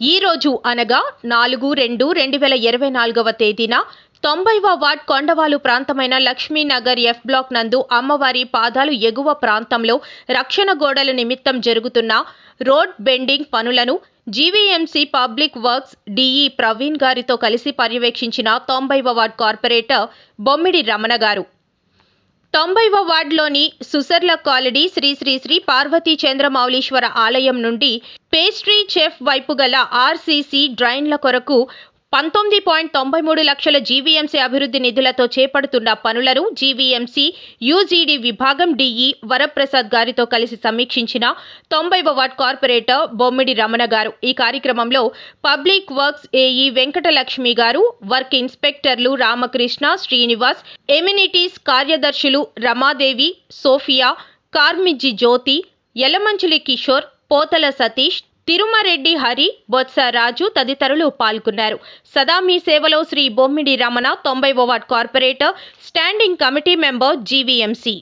ఈరోజు అనగా నాలుగు రెండు రెండు వేల ఇరవై నాలుగవ తేదీన తొంభైవ వార్డ్ కొండవాలు ప్రాంతమైన లక్ష్మీనగర్ ఎఫ్ బ్లాక్ నందు అమ్మవారి పాదాలు ఎగువ ప్రాంతంలో రక్షణ గోడల నిమిత్తం జరుగుతున్న రోడ్ బెండింగ్ పనులను GVMC public works DE Praveen గారితో కలిసి పర్యవేక్షించిన తొంభైవ వార్డ్ కార్పొరేటర్ బొమ్మిడి రమణ గారు. తొంభైవ వార్డులోని సుసర్ల కాలనీ శ్రీ శ్రీ శ్రీ పార్వతీ చంద్రమౌళీశ్వర ఆలయం నుండి పేస్ట్రీ చెఫ్ వైపు గల ఆర్సీసీ డ్రైన్ల కొరకు పంతొమ్మిది పాయింట్ తొంభై మూడు లక్షల జీవీఎంసీ అభివృద్ధి నిధులతో చేపడుతున్న పనులను జీవీఎంసీ యూజీడీ విభాగం డిఈ వరప్రసాద్ గారితో కలిసి సమీక్షించిన తొంభైవ వార్డ్ కార్పొరేటర్ బొమ్మిడి రమణ గారు. ఈ కార్యక్రమంలో public works AE Venkatalakshmi garu work ఇన్స్పెక్టర్లు Ramakrishna Srinivas amenities కార్యదర్శులు రమాదేవి సోఫియా కార్మిజి జ్యోతి యలమంచిలి కిషోర్ పోతల సతీష్ తిరుమరెడ్డి హరి బొత్స రాజు తదితరులు పాల్గొన్నారు. సదా మీ సేవలో శ్రీ బొమ్మిడి రమణ తొంభై ward corporator standing committee member GVMC.